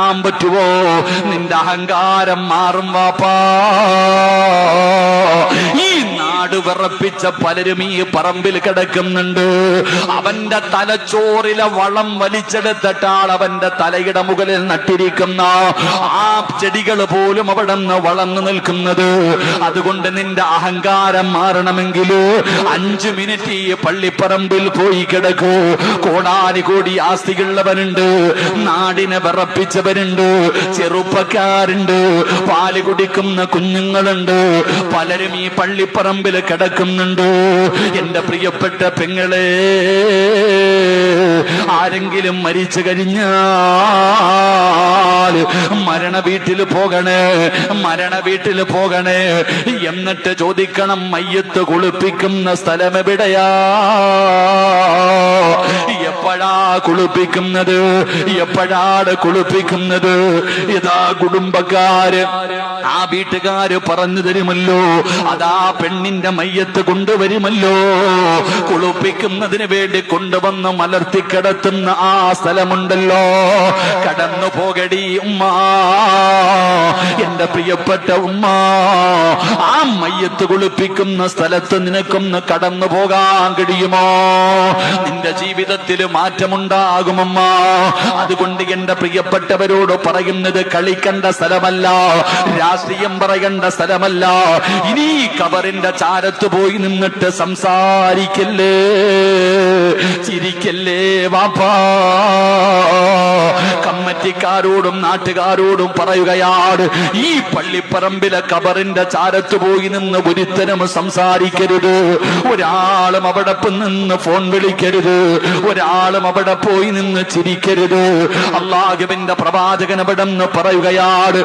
കാണാൻ പറ്റുവോ? നിന്റെ അഹങ്കാരം മാറും വാപ്പാ. ഈ നാട് വിറപ്പിച്ച പലരും ഈ പറമ്പിൽ കിടക്കുന്നുണ്ട്. അവന്റെ തലച്ചോറിലെ വളം വലിച്ചെടുത്തിട്ടാൾ അവന്റെ തലയുടെ മുകളിൽ നട്ടിരിക്കുന്ന ആ ചെടികൾ പോലും അവിടെ നിന്ന് വളർന്നു നിൽക്കുന്നത്. അതുകൊണ്ട് നിന്റെ അഹങ്കാരം മാറണമെങ്കിൽ അഞ്ചു മിനിറ്റ് ഈ പള്ളിപ്പറമ്പിൽ പോയി കിടക്കൂ. കോടാനി കോടി ആസ്തികളുള്ളവരുണ്ട് നാടിനെ വിറപ്പിച്ചവരുണ്ട് ചെറുപ്പക്കാരുണ്ട് പാൽ കുടിക്കുന്ന കുഞ്ഞുങ്ങളുണ്ട്. പലരും ഈ പള്ളിപ്പറമ്പിൽ കിടക്കുന്നുണ്ട്? എന്റെ പ്രിയപ്പെട്ട പെങ്ങളെ ആരെങ്കിലും മരിച്ചു കഴിഞ്ഞാൽ മരണ വീട്ടിൽ പോകണേ മരണ വീട്ടിൽ പോകണേ. എന്നിട്ട് ചോദിക്കണം മയ്യത്ത് കുളിപ്പിക്കുന്ന സ്ഥലം എവിടെയാ? എപ്പോഴാ കുളിപ്പിക്കുന്നത്? എപ്പോഴാണ് കുളിപ്പിക്കുന്നത്? ഇതാ കുടുംബക്കാര്. ആ വീട്ടുകാര് പറഞ്ഞു തരുമല്ലോ അതാ പെണ്ണിന്റെ മയ്യത്ത് കൊണ്ടുവരുമല്ലോ. കുളിപ്പിക്കുന്നതിന് വേണ്ടി കൊണ്ടുവന്ന് മലർത്തി കിടത്തുന്ന ആ സ്ഥലമുണ്ടല്ലോ. കടന്നു പോകടി ഉമ്മ. എന്റെ പ്രിയപ്പെട്ട ഉമ്മ ആ മയ്യത്ത് കുളിപ്പിക്കുന്ന സ്ഥലത്ത് നിനക്കൊന്ന് കടന്നു പോകാൻ കഴിയുമോ? നിന്റെ ജീവിതത്തിൽ മാറ്റമുണ്ടാകുമമ്മ. അതുകൊണ്ട് എന്റെ പ്രിയപ്പെട്ടവരോട് പറയുന്നത് കളിക്കേണ്ട സ്ഥലമല്ല രാഷ്ട്രീയം പറയേണ്ട സ്ഥലമല്ല. ഇനി കബറിന്റെ ചാരത്ത് പോയി നിന്നിട്ട് സംസാരിക്കല്ലേ? ചിരിക്കല്ലേ വാപ്പാ? കമ്മറ്റിക്കാരോടും നാട്ടുകാരോടും പറയുകയാണ് ഈ പള്ളിപ്പറമ്പിലെ കബറിന്റെ ചാരത്ത് പോയി നിന്ന് ഒരുത്തരം സംസാരിക്കരുത്. ഒരാളും അവിടെ നിന്ന് ഫോൺ വിളിക്കരുത്. ഒരാളും അവിടെ പോയി നിന്ന് ചിരിക്കരുത്. അള്ളാഹുവിന്റെ പ്രവാചകൻ അവിടെ പറയുകയാണ്